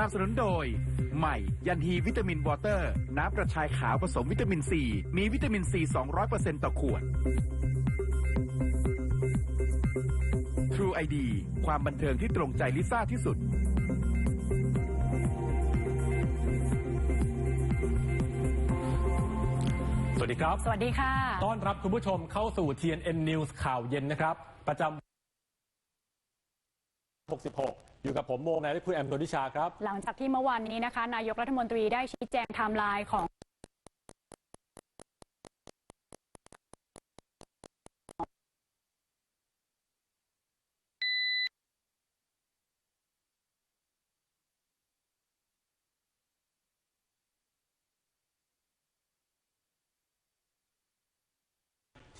นับสนุนโดย ใหม่ยันฮีวิตามินวอเตอร์ น้ำกระชายขาวผสมวิตามินซี มีวิตามินซี 200%ต่อขวด True ID ความบันเทิงที่ตรงใจลิซ่าที่สุด สวัสดีครับ สวัสดีค่ะ ต้อนรับคุณผู้ชมเข้าสู่ TNN News ข่าวเย็นนะครับ ประจำ 66 อยู่กับผมโมงนายริพุทธแอมโทนิชาครับ หลังจากที่เมื่อวานนี้นะคะ นายกรัฐมนตรีได้ชี้แจงไทม์ไลน์ของ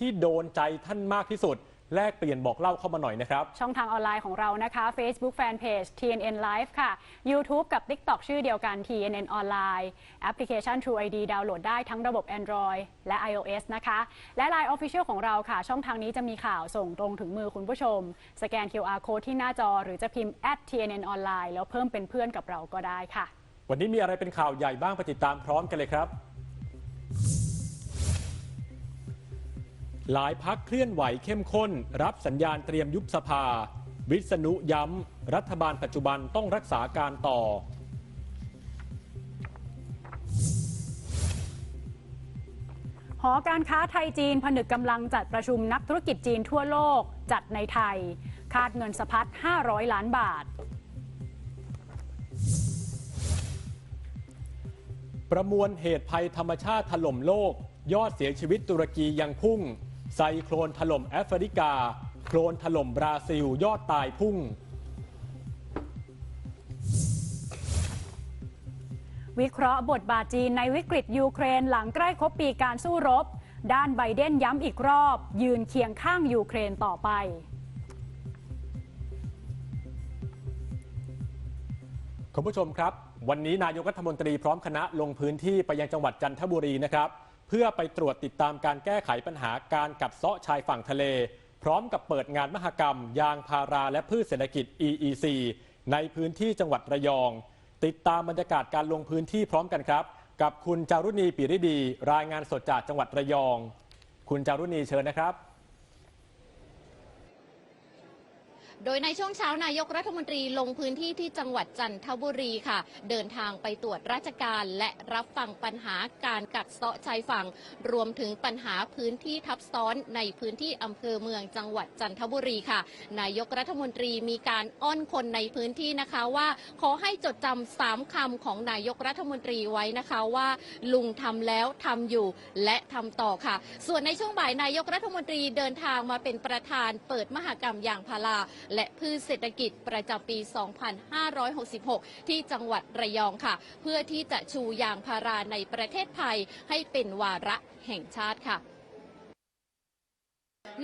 ที่โดนใจท่านมากที่สุด แลกเปลี่ยนบอกเล่าเข้ามาหน่อยนะครับ ช่องทางออนไลน์ของเรานะคะ Facebook Fanpage TNN Live ค่ะ YouTube กับ TikTok ชื่อเดียวกัน TNN ออนไลน์แอปพลิเคชัน True ID ดาวน์โหลดได้ทั้งระบบ Android และ iOS นะคะ และ Line Official ของเราค่ะ ช่องทางนี้จะมีข่าวส่งตรงถึงมือคุณผู้ชม สแกน QR Code ที่หน้าจอ หรือจะพิมพ์ @TNN ออนไลน์แล้วเพิ่มเป็นเพื่อนกับเราก็ได้ค่ะ วันนี้มีอะไรเป็นข่าวใหญ่บ้างไปติดตามพร้อมกันเลยครับ หลายพักเคลื่อนไหวเข้มข้น รับสัญญาณเตรียมยุบสภา วิษณุย้ำ รัฐบาลปัจจุบันต้องรักษาการต่อ หอการค้าไทยจีนผนึกกำลังจัดประชุมนักธุรกิจจีนทั่วโลก จัดในไทย คาดเงินสะพัด 500 ล้านบาทประมวลเหตุภัยธรรมชาติถล่มโลก ยอดเสียชีวิตตุรกียังพุ่ง ไซโครนถล่มแอฟริกา โครนถล่มบราซิล ยอดตายพุ่ง วิเคราะห์บทบาทจีนในวิกฤตยูเครนหลังใกล้ครบปีการสู้รบ ด้านไบเดนย้ำอีกรอบ ยืนเคียงข้างยูเครนต่อไปคุณผู้ชมครับ วันนี้นายกรัฐมนตรีพร้อมคณะลงพื้นที่ไปยังจังหวัดจันทบุรีนะครับ เพื่อไปตรวจติดตามการแก้ไขปัญหาการกัดเซาะชายฝั่งทะเล พร้อมกับเปิดงานมหกรรม ยางพาราและพืชเศรษฐกิจ EEC ในพื้นที่จังหวัดระยอง ติดตามบรรยากาศการลงพื้นที่พร้อมกันครับ กับคุณจารุณีปิริดี รายงานสดจากจังหวัดระยอง คุณจารุณีเชิญนะครับ โดยในช่วงเช้านายกรัฐมนตรีลงพื้นที่ที่จังหวัดจันทบุรีค่ะ เดินทางไปตรวจราชการและรับฟังปัญหาการกัดเซาะชายฝั่ง รวมถึงปัญหาพื้นที่ทับซ้อนในพื้นที่อำเภอเมืองจังหวัดจันทบุรีค่ะ นายกรัฐมนตรีมีการอ้อนคนในพื้นที่นะคะว่า ขอให้จดจำสามคำของนายกรัฐมนตรีไว้นะคะว่า ลุงทำแล้วทำอยู่และทำต่อค่ะ ส่วนในช่วงบ่ายนายกรัฐมนตรีเดินทางมาเป็นประธานเปิดมหกรรมยางพาราและพืชเศรษฐกิจประจำปี 2566 ที่จังหวัดระยองค่ะ เพื่อที่จะชูยางพาราในประเทศไทยให้เป็นวาระแห่งชาติค่ะ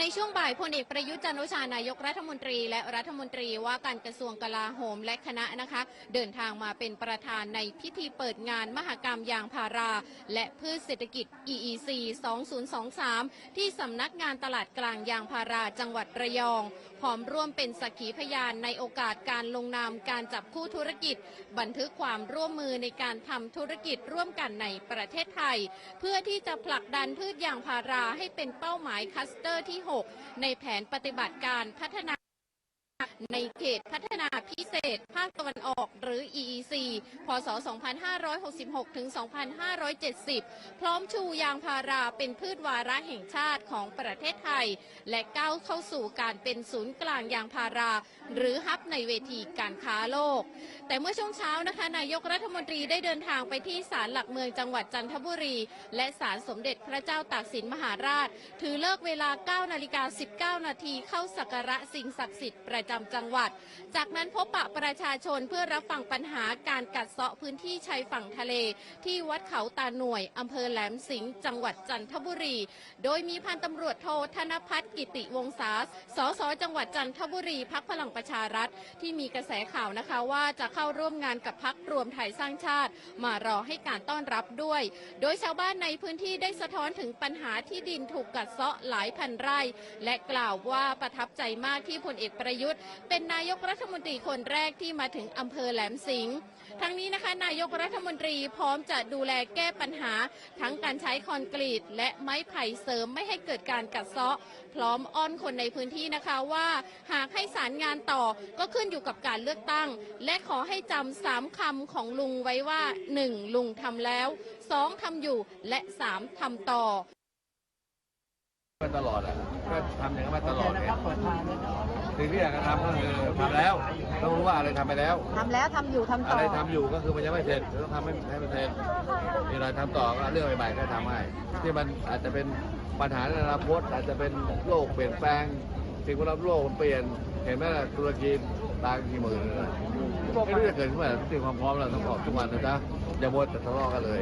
ในช่วงบ่ายพลเอกประยุทธ์จันทร์โอชานายกรัฐมนตรี และรัฐมนตรีว่าการกระทรวงกลาโหมและคณะนะคะ เดินทางมาเป็นประธานในพิธีเปิดงานมหกรรมยางพารา และพืชเศรษฐกิจ EEC 2023 ที่สำนักงานตลาดกลางยางพาราจังหวัดระยองพร้อมร่วมเป็นสักขีพยานในโอกาสการลงนามการจับคู่ธุรกิจ บันทึกความร่วมมือในการทำธุรกิจร่วมกันในประเทศไทย เพื่อที่จะผลักดันพืชยางพาราให้เป็นเป้าหมายคัสเตอร์ที่ 6 ในแผนปฏิบัติการพัฒนา ในเขตพัฒนาพิเศษ ภาคตะวันออกหรือ EEC พศ 2566 ถึง 2570 พร้อมชูยางพาราเป็นพืชวาระแห่งชาติของประเทศไทย และก้าวเข้าสู่การเป็นศูนย์กลางยางพารา หรือฮับในเวทีการค้าโลก แต่เมื่อช่วงเช้านะคะ นายกรัฐมนตรีได้เดินทางไปที่ศาลหลักเมืองจังหวัดจันทบุรี และศาลสมเด็จพระเจ้าตากสินมหาราช ถือเลิกเวลา 9 นาฬิกา 19 นาทีเข้าสักการะสิ่งศักดิ์สิทธิ์ประจำจังหวัด จากนั้นพบปะประชาชนเพื่อรับฟังปัญหาการกัดเซาะพื้นที่ชายฝั่งทะเล ที่วัดเขาตาหน่วยอำเภอแหลมสิงห์จังหวัดจันทบุรี โดยมีพันตำรวจโทธนพัฒน์กิติวงศาสสจังหวัดจันทบุรีพักพลังประชารัฐที่มีกระแสข่าวนะคะว่าจะเข้าร่วมงานกับพักรวมไทยสร้างชาติ มารอให้การต้อนรับด้วย โดยชาวบ้านในพื้นที่ได้สะท้อนถึงปัญหาที่ดินถูกกัดเซาะหลายพันไร่ และกล่าวว่าประทับใจมากที่พลเอกประยุทธ์ เป็นนายกรัฐมนตรีคนแรกที่มาถึงอำเภอแหลมสิงห์ ทั้งนี้นะคะ นายกรัฐมนตรีพร้อมจะดูแลแก้ปัญหา ทั้งการใช้คอนกรีต และไม้ไผ่เสริมไม่ให้เกิดการกัดเซาะ พร้อมอ้อนคนในพื้นที่นะคะว่าหากให้สารงานต่อก็ขึ้นอยู่กับการเลือกตั้ง และขอให้จำสามคำของลุงไว้ว่า 1. ลุงทำแล้ว 2. ทำอยู่และ 3. ทำต่อมาตลอดอะก็ทำอย่างนั้นมาตลอดเนี่ย สิ่งที่อยากจะทำก็คือทำแล้ว ต้องรู้ว่าอะไรทำไปแล้ว ทำแล้วทำอยู่ทำต่อะอไรทำอยู่ก็คือมันยังไม่เสร็จต้องทำให้ให้มันเสร็จมีอะไรทำต่อก็เรื่องใหม่ๆก็ทำให้ที่มันอาจจะเป็นปัญหาในอนาคตอาจจะเป็นโลกเปลี่ยนแปลงสิ่งแวดล้อมโลกมันเปลี่ยน เห็นไหมล่ะตุรกีตายกี่หมื่นเลยไม่รู้จะเกิดขึ้นเมื่อไหร่ต้องเตรียมความพร้อมเราต้องออกทุกวันนะจ๊ะอย่ามัวแต่ทะเลาะกันเลย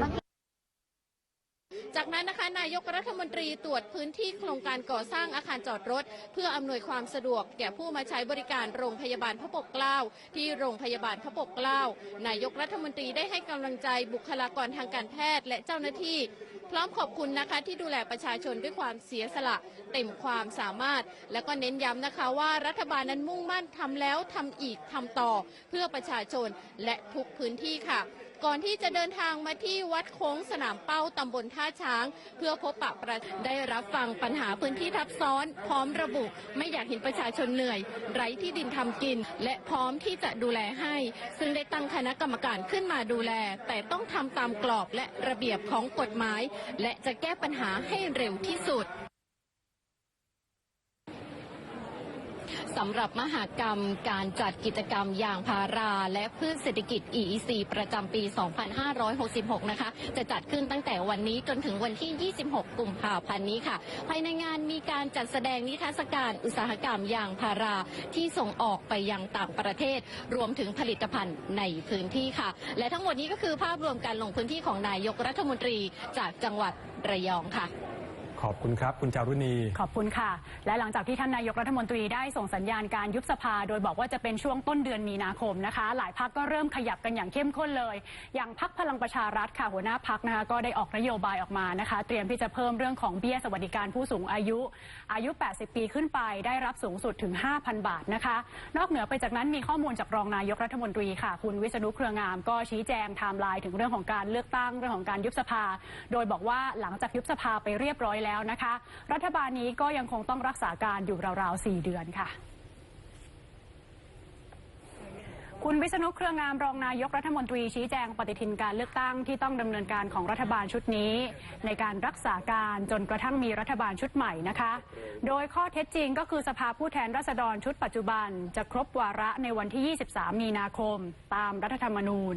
จากนั้นนะคะนายกรัฐมนตรีตรวจพื้นที่โครงการก่อสร้างอาคารจอดรถ เพื่ออำนวยความสะดวกแก่ผู้มาใช้บริการโรงพยาบาลพระปกเกล้าที่โรงพยาบาลพระปกเกล้านายกรัฐมนตรีได้ให้กำลังใจบุคลากรทางการแพทย์และเจ้าหน้าที่ พร้อมขอบคุณนะคะที่ดูแลประชาชนด้วยความเสียสละ เต็มความสามารถ และก็เน้นย้ำนะคะว่ารัฐบาลนั้นมุ่งมั่นทำแล้วทำอีกทำต่อ เพื่อประชาชนและทุกพื้นที่ค่ะ ก่อนที่จะเดินทางมาที่วัดโค้งสนามเป้าตำบลท่าช้าง เพื่อพบปะประได้รับฟังปัญหาพื้นที่ทับซ้อน พร้อมระบุ ไม่อยากเห็นประชาชนเหนื่อย ไร้ที่ดินทำกิน และพร้อมที่จะดูแลให้ ซึ่งได้ตั้งคณะกรรมการขึ้นมาดูแล แต่ต้องทำตามกรอบและระเบียบของกฎหมาย และจะแก้ปัญหาให้เร็วที่สุด สำหรับมหากรรมการจัดกิจกรรมยางพารา และพืชเศรษฐกิจ EEC ประจำปี 2566 นะคะ จะจัดขึ้นตั้งแต่วันนี้จนถึงวันที่ 26 กุมภาพันธ์นี้ค่ะ ภายในงานมีการจัดแสดงนิทรรศการอุตสาหกรรมยางพาราที่ส่งออกไปยังต่างประเทศ รวมถึงผลิตภัณฑ์ในพื้นที่ค่ะ และทั้งหมดนี้ก็คือภาพรวมการลงพื้นที่ของนายกรัฐมนตรีจากจังหวัดระยองค่ะ ขอบคุณครับ คุณจารุณี ขอบคุณค่ะ และหลังจากที่ท่านนายกรัฐมนตรีได้ส่งสัญญาณการยุบสภา โดยบอกว่าจะเป็นช่วงต้นเดือนมีนาคมนะคะ หลายพักก็เริ่มขยับกันอย่างเข้มข้นเลย อย่างพักพลังประชารัฐค่ะหัวหน้าพักนะคะก็ได้ออกนโยบายออกมานะคะ เตรียมที่จะเพิ่มเรื่องของเบี้ยสวัสดิการผู้สูงอายุ อายุ 80 ปีขึ้นไปได้รับสูงสุดถึง 5,000 บาทนะคะ นอกเหนือไปจากนั้นมีข้อมูลจากรองนายกรัฐมนตรีค่ะ คุณวิษณุเครืองามก็ชี้แจงไทม์ไลน์ถึงเรื่องของการเลือกตั้งเรื่องของการยุบสภา โดยบอกว่าหลังจากยุบสภาไปเรียบร้อยแล้วนะคะ รัฐบาลนี้ก็ยังคงต้องรักษาการอยู่ราวๆ 4 เดือนค่ะคุณวิษณุเครืองามรองนายกรัฐมนตรีชี้แจงปฏิทินการเลือกตั้งที่ต้องดำเนินการของรัฐบาลชุดนี้ ในการรักษาการจนกระทั่งมีรัฐบาลชุดใหม่นะคะ โดยข้อเท็จจริงก็คือสภาผู้แทนราษฎรชุดปัจจุบัน จะครบวาระในวันที่ 23 มีนาคม ตามรัฐธรรมนูญ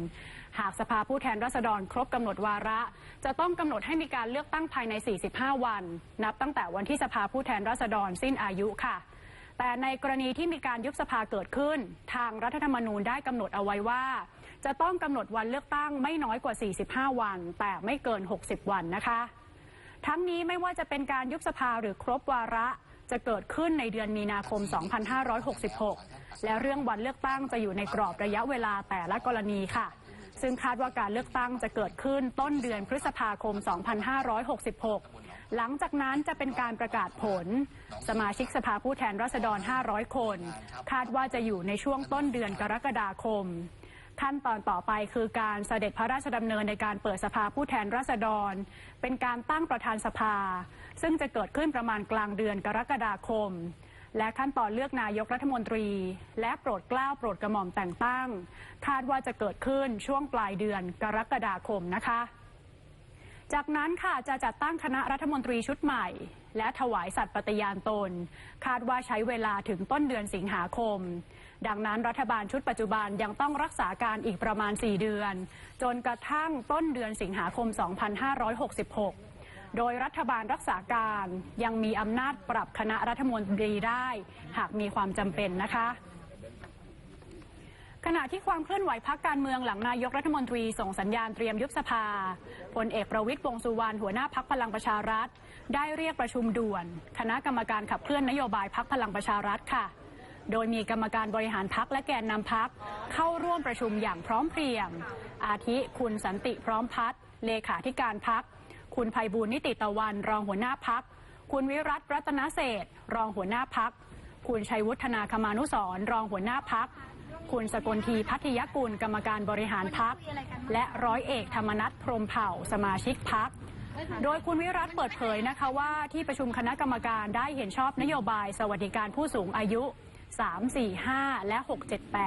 หากสภาผู้แทนราษฎรครบกำหนดวาระ จะต้องกำหนดให้มีการเลือกตั้งภายใน 45 วัน นับตั้งแต่วันที่สภาผู้แทนราษฎรสิ้นอายุค่ะ แต่ในกรณีที่มีการยุบสภาเกิดขึ้น ทางรัฐธรรมนูญได้กำหนดเอาไว้ว่า จะต้องกำหนดวันเลือกตั้งไม่น้อยกว่า 45 วัน แต่ไม่เกิน 60 วันนะคะ ทั้งนี้ไม่ว่าจะเป็นการยุบสภาหรือครบวาระจะเกิดขึ้นในเดือนมีนาคม 2566 และเรื่องวันเลือกตั้งจะอยู่ในกรอบระยะเวลาแต่ละกรณีค่ะ ซึ่งคาดว่าการเลือกตั้งจะเกิดขึ้นต้นเดือนพฤษภาคม 2566 หลังจากนั้นจะเป็นการประกาศผล สมาชิกสภาผู้แทนราษฎร 500 คน คาดว่าจะอยู่ในช่วงต้นเดือนกรกฎาคม ขั้นตอนต่อไปคือการเสด็จพระราชดำเนินในการเปิดสภาผู้แทนราษฎร เป็นการตั้งประธานสภา ซึ่งจะเกิดขึ้นประมาณกลางเดือนกรกฎาคม และขั้นตอนเลือกนายกรัฐมนตรี และโปรดเกล้าโปรดกระหม่อมแต่งตั้ง คาดว่าจะเกิดขึ้นช่วงปลายเดือนกรกฎาคมนะคะ จากนั้นค่ะจะจัดตั้งคณะรัฐมนตรีชุดใหม่ และถวายสัตย์ปฏิญาณตน คาดว่าใช้เวลาถึงต้นเดือนสิงหาคม ดังนั้นรัฐบาลชุดปัจจุบันยังต้องรักษาการอีกประมาณ 4 เดือน จนกระทั่งต้นเดือนสิงหาคม 2566 โดยรัฐบาลรักษาการยังมีอำนาจปรับคณะรัฐมนตรีได้ หากมีความจำเป็นนะคะขณะที่ความเคลื่อนไหวพักการเมืองหลังนายกรัฐมนตรีส่งสัญญาณเตรียมยุบสภาพลเอกประวิตยวงสุวรรณหัวหน้าพักพลังประชารัฐ ได้เรียกประชุมด่วน คณะกรรมการขับเคลื่อนนโยบายพักพลังประชารัฐค่ะ โดยมีกรรมการบริหารพักและแกนนำพักเข้าร่วมประชุมอย่างพร้อมเพรียง อาทิคุณสันติพร้อมพัฒน์เลขาธิการพัก คุณภัยบูลนิติตะวัน รองหัวหน้าพัก คุณวิรัตรัตนเศษฐ์รองหัวหน้าพัก คุณชัยวุฒนาคมานุสรรองหัวหน้าพัก คุณสกลทีพัทยกุลกรรมการบริหารพัก และร้อยเอกธรรมนัฐพรมเผ่าสมาชิกพักโดยคุณวิรัตเปิดเผยนะคะว่าที่ประชุมคณะกรรมการได้เห็นชอบนโยบายสวัสดิการผู้สูงอายุ 3 4 5 และ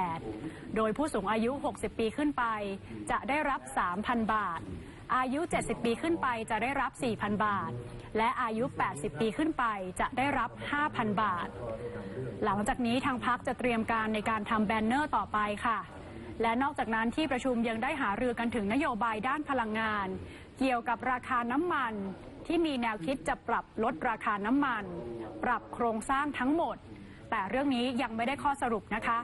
678 โดยผู้สูงอายุ 60 ปีขึ้นไป จะได้รับ 3,000 บาท อายุ 70 ปีขึ้นไปจะได้รับ 4,000 บาท และอายุ 80 ปีขึ้นไปจะได้รับ 5,000 บาท หลังจากนี้ทางพักจะเตรียมการในการทำแบนเนอร์ต่อไปค่ะ และนอกจากนั้นที่ประชุมยังได้หารือกันถึงนโยบายด้านพลังงาน เกี่ยวกับราคาน้ำมันที่มีแนวคิดจะปรับลดราคาน้ำมัน ปรับโครงสร้างทั้งหมด แต่เรื่องนี้ยังไม่ได้ข้อสรุปนะคะ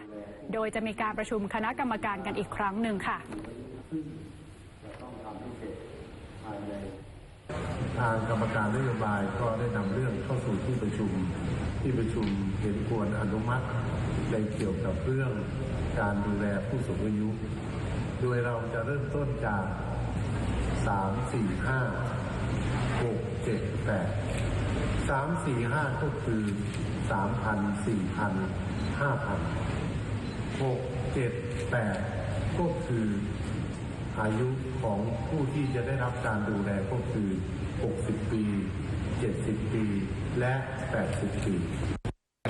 โดยจะมีการประชุมคณะกรรมการกันอีกครั้งหนึ่งค่ะ ทางกรรมการนโยบายก็ได้นำเรื่องเข้าสู่ที่ประชุมที่ประชุมเห็นควรอนุมัติในเกี่ยวกับเรื่องการดูแลผู้สูงอายุ โดยเราจะเริ่มต้นจาก 3 4 5 6 7 8 3 4 5 ก็คือ 3,000 4,000 5,000 6 7 8 ก็คืออายุของผู้ที่จะได้รับการดูแลก็คือ 60 ปี 70 ปี และ 80 ปี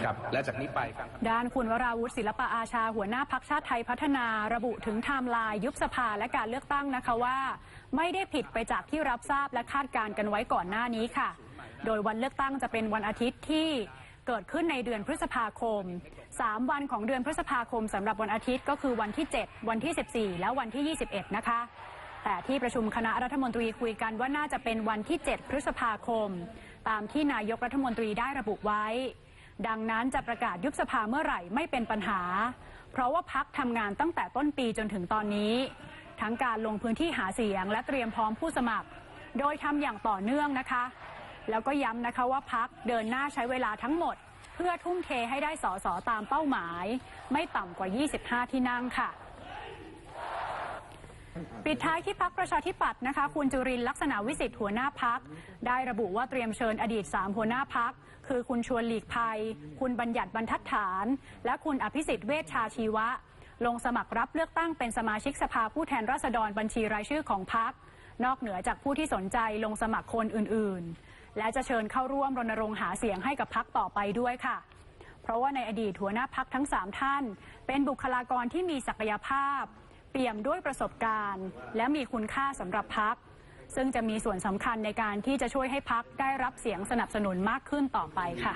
ครับและจากนี้ไปครับด้านคุณวราวุฒิศิลปะอาชาหัวหน้าพักชาติไทยพัฒนาระบุถึงไทม์ไลน์ยุบสภาและการเลือกตั้งนะคะว่า ไม่ได้ผิดไปจากที่รับทราบและคาดการณ์กันไว้ก่อนหน้านี้ค่ะ โดยวันเลือกตั้งจะเป็นวันอาทิตย์ที่เกิดขึ้นในเดือนพฤษภาคม 3 วันของเดือนพฤษภาคมสำหรับวันอาทิตย์ก็คือวันที่ 7 วันที่ 14 และวันที่ 21 นะคะ แต่ที่ประชุมคณะรัฐมนตรีคุยกันว่าน่าจะเป็นวันที่ 7 พฤษภาคม ตามที่นายกรัฐมนตรีได้ระบุไว้ ดังนั้นจะประกาศยุบสภาเมื่อไหร่ไม่เป็นปัญหา เพราะว่าพักทำงานตั้งแต่ต้นปีจนถึงตอนนี้ ทั้งการลงพื้นที่หาเสียงและเตรียมพร้อมผู้สมัคร โดยทำอย่างต่อเนื่องนะคะ แล้วก็ย้ำนะคะว่าพักเดินหน้าใช้เวลาทั้งหมด เพื่อทุ่มเทให้ได้สอสอตามเป้าหมาย ไม่ต่ำกว่า 25 ที่นั่งค่ะ ปิดท้ายที่พักประชาธิปัตย์นะคะ คุณจุรินลักษณะวิสิทธิ์หัวหน้าพัก ได้ระบุว่าเตรียมเชิญอดีต 3 หัวหน้าพัก คือคุณชวนหลีกภัย คุณบัญญัติบรรทัดฐาน และคุณอภิสิทธิ์เวชชาชีวะ ลงสมัครรับเลือกตั้งเป็นสมาชิกสภาผู้แทนราษฎรบัญชีรายชื่อของพัก นอกเหนือจากผู้ที่สนใจลงสมัครคนอื่นๆ และจะเชิญเข้าร่วมรณรงค์หาเสียงให้กับพักต่อไปด้วยค่ะ เพราะว่าในอดีตหัวหน้าพักทั้ง 3 ท่าน เป็นบุคลากรที่มีศักยภาพ เปี่ยมด้วยประสบการณ์ และมีคุณค่าสำหรับพัก ซึ่งจะมีส่วนสำคัญในการที่จะช่วยให้พักได้รับเสียงสนับสนุนมากขึ้นต่อไปค่ะ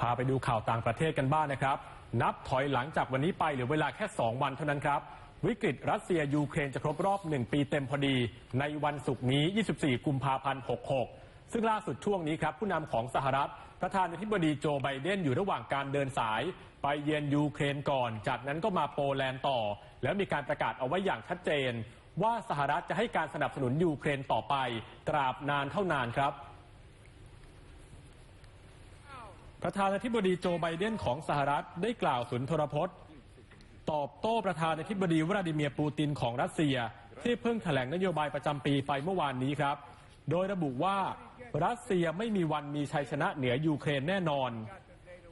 พาไปดูข่าวต่างประเทศกันบ้างนะครับ นับถอยหลังจากวันนี้ไปเหลือเวลาแค่ 2 วันเท่านั้นครับ วิกฤตรัสเซียยูเครนจะครบรอบ 1 ปีเต็มพอดี ในวันศุกร์นี้ 24 กุมภาพันธ์ 66 ซึ่งล่าสุดช่วงนี้ครับ ผู้นำของสหรัฐ ประธานาธิบดีโจไบเดนอยู่ระหว่างการเดินสาย ไปเยือนยูเครนก่อน จากนั้นก็มาโปแลนด์ต่อ แล้วมีการประกาศเอาไว้อย่างชัดเจน ว่าสหรัฐจะให้การสนับสนุนยูเครนต่อไป ตราบนานเท่านานครับประธานาธิบดีโจไบเดนของสหรัฐได้กล่าวสุนทรพจน์ ตอบโต้ประธานาธิบดีวลาดิเมียร์ปูตินของรัสเซีย ที่เพิ่งแถลงนโยบายประจำปีไปเมื่อวานนี้ครับ โดยระบุว่ารัสเซียไม่มีวันมีชัยชนะเหนือยูเครนแน่นอน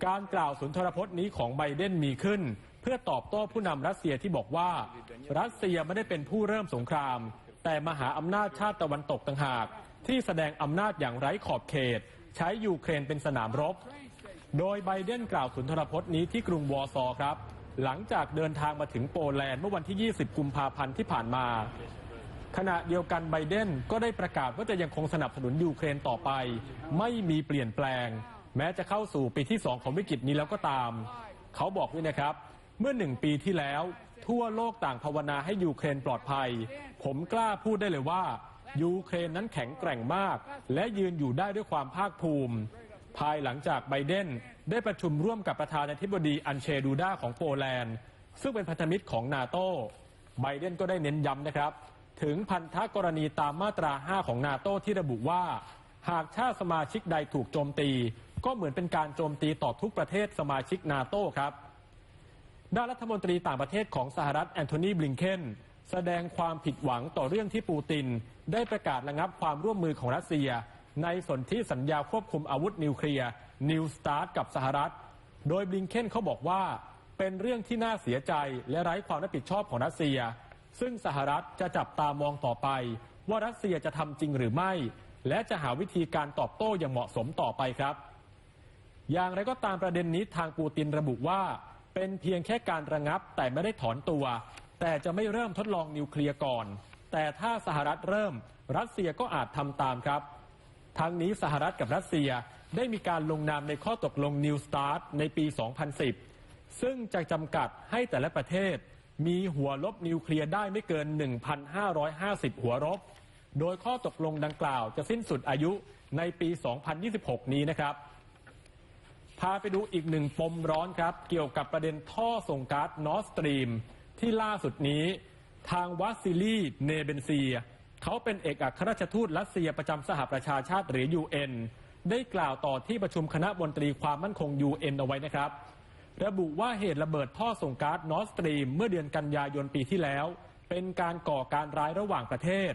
การกล่าวสุนทรพจน์นี้ของไบเดนมีขึ้น เพื่อตอบโต้ผู้นำรัสเซียที่บอกว่า รัสเซียไม่ได้เป็นผู้เริ่มสงคราม แต่มหาอำนาจชาติตะวันตกต่างหาก ที่แสดงอำนาจอย่างไร้ขอบเขต ใช้ยูเครนเป็นสนามรบ โดยไบเดนกล่าวสุนทรพจน์นี้ที่กรุงวอร์ซอครับ หลังจากเดินทางมาถึงโปแลนด์เมื่อวันที่ 20 กุมภาพันธ์ที่ผ่านมา ขณะเดียวกันไบเดนก็ได้ประกาศว่าจะยังคงสนับสนุนยูเครนต่อไป ไม่มีเปลี่ยนแปลง แม้จะเข้าสู่ปีที่ 2 ของวิกฤตนี้แล้วก็ตาม เขาบอกด้วยนะครับ เมื่อหนึ่งปีที่แล้ว ทั่วโลกต่างภาวนาให้ยูเครนปลอดภัย ผมกล้าพูดได้เลยว่ายูเครนนั้นแข็งแกร่งมาก และยืนอยู่ได้ด้วยความภาคภูมิ ภายหลังจากไบเดนได้ประชุมร่วมกับประธานาธิบดีอันเชดูดาของโปแลนด์ ซึ่งเป็นพันธมิตรของนาโตไบเดนก็ได้เน้นย้ำนะครับ ถึงพันธกรณีตามมาตรา 5 ของนาโตที่ระบุว่า หากชาติสมาชิกใดถูกโจมตี ก็เหมือนเป็นการโจมตีต่อทุกประเทศสมาชิกนาโตครับด้านรัฐมนตรีต่างประเทศของสหรัฐแอนโทนีบลิงเคนแสดงความผิดหวังต่อเรื่องที่ปูติน ได้ประกาศระงับความร่วมมือของรัสเซีย ในสนธิสัญญาควบคุมอาวุธนิวเคลียร์นิวสตาร์กับสหรัฐ โดยบลิงเคนเขาบอกว่า เป็นเรื่องที่น่าเสียใจและไร้ความรับผิดชอบของรัสเซีย ซึ่งสหรัฐจะจับตามองต่อไป ว่ารัสเซียจะทำจริงหรือไม่ และจะหาวิธีการตอบโต้อย่างเหมาะสมต่อไปครับ อย่างไรก็ตามประเด็นนี้ทางปูตินระบุว่า เป็นเพียงแค่การระงับแต่ไม่ได้ถอนตัว แต่จะไม่เริ่มทดลองนิวเคลียร์ก่อน แต่ถ้าสหรัฐเริ่ม รัสเซียก็อาจทำตามครับทั้งนี้สหรัฐกับรัสเซียได้มีการลงนามในข้อตกลง New START ในปี 2010 ซึ่งจะจำกัดให้แต่ละประเทศ มีหัวลบนิวเคลียร์ได้ไม่เกิน 1,550 หัวรบโดยข้อตกลงดังกล่าวจะสิ้นสุดอายุในปี 2026 นี้นะครับ พาไปดูอีกหนึ่งปมร้อนครับ เกี่ยวกับประเด็นท่อส่งก๊าซนอร์สตรีม ที่ล่าสุดนี้ ทางวัซิลีเนเบนเซีย เขาเป็นเอกอัครราชทูตรัสเซียประจำสหประชาชาติหรือ UN ได้กล่าวต่อที่ประชุมคณะมนตรีความมั่นคง UN เอาไว้นะครับ ระบุว่าเหตุระเบิดท่อส่งก๊าซนอร์สตรีม เมื่อเดือนกันยายนปีที่แล้ว เป็นการก่อการร้ายระหว่างประเทศ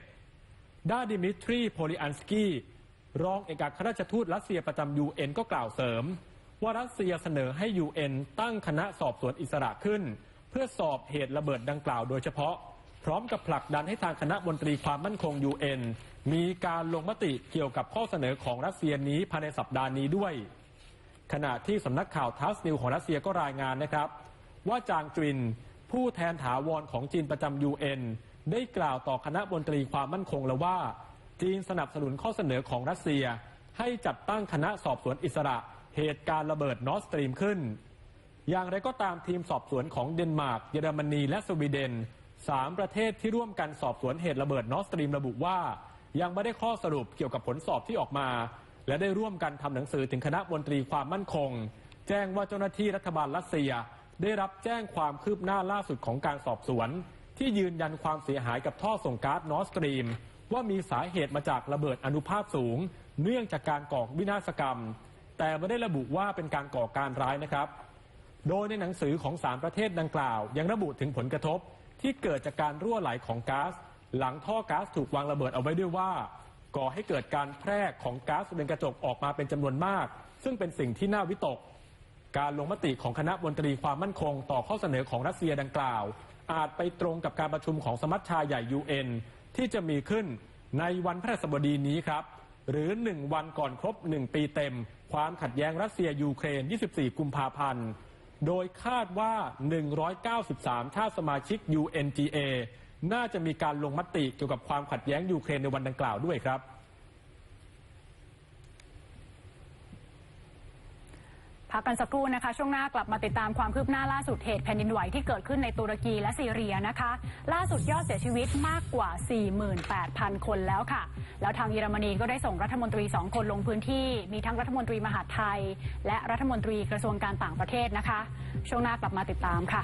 ด้าดิมิทรี โพลิอันสกี้ รองเอกอัครราชทูตรัสเซียประจำ UN ก็กล่าวเสริม ว่ารัสเซียเสนอให้ UN ตั้งคณะสอบสวนอิสระขึ้น เพื่อสอบเหตุระเบิดดังกล่าวโดยเฉพาะ พร้อมกับผลักดันให้ทางคณะมนตรีความมั่นคง UN มีการลงมติเกี่ยวกับข้อเสนอของรัสเซียนี้ภายในสัปดาห์นี้ด้วย ขณะที่สำนักข่าวทัสนิวของรัสเซียก็รายงานนะครับ ว่าจางจินผู้แทนถาวรของจีนประจำ UN ได้กล่าวต่อคณะมนตรีความมั่นคงแล้วว่า จีนสนับสนุนข้อเสนอของรัสเซีย ให้จัดตั้งคณะสอบสวนอิสระเหตุการณ์ระเบิดนอร์สตรีมขึ้น อย่างไรก็ตามทีมสอบสวนของเดนมาร์ก เยอรมนี และสวีเดนสามประเทศที่ร่วมกันสอบสวนเหตุระเบิดนอร์สตรีมระบุว่า ยังไม่ได้ข้อสรุปเกี่ยวกับผลสอบที่ออกมา และได้ร่วมกันทำหนังสือถึงคณะมนตรีความมั่นคง แจ้งว่าเจ้าหน้าที่รัฐบาลรัสเซีย ได้รับแจ้งความคืบหน้าล่าสุดของการสอบสวน ที่ยืนยันความเสียหายกับท่อส่งก๊าซนอร์สตรีม ว่ามีสาเหตุมาจากระเบิดอนุภาคสูง เนื่องจากการก่อวินาศกรรม แต่ไม่ได้ระบุว่าเป็นการก่อการร้ายนะครับ โดยในหนังสือของสามประเทศดังกล่าว ยังระบุถึงผลกระทบที่เกิดจากการรั่วไหลของก๊าซหลังท่อก๊าซถูกวางระเบิดเอาไว้ด้วยว่า ก่อให้เกิดการแพร่ของก๊าซเรือนกระจกออกมาเป็นจำนวนมาก ซึ่งเป็นสิ่งที่น่าวิตก การลงมติของคณะมนตรีความมั่นคง ต่อข้อเสนอของรัสเซียดังกล่าว อาจไปตรงกับการประชุมของสมัชชาใหญ่ UN ที่จะมีขึ้นในวันพฤหัสบดีนี้ครับ หรือ 1 วันก่อนครบ 1 ปีเต็ม ความขัดแย้งรัสเซียยูเครน 24 กุมภาพันธ์โดยคาดว่า 193 ชาติสมาชิก UNGA น่าจะมีการลงมติเกี่ยวกับความขัดแย้งยูเครนในวันดังกล่าวด้วยครับพักกันสักครู่นะคะ ช่วงหน้ากลับมาติดตามความคืบหน้าล่าสุดเหตุแผ่นดินไหวที่เกิดขึ้นในตุรกีและซีเรียนะคะ ล่าสุดยอดเสียชีวิตมากกว่า 48,000 คนแล้วค่ะ แล้วทางเยอรมนีก็ได้ส่งรัฐมนตรีสองคนลงพื้นที่ มีทั้งรัฐมนตรีมหาดไทย และรัฐมนตรีกระทรวงการต่างประเทศนะคะ ช่วงหน้ากลับมาติดตามค่ะ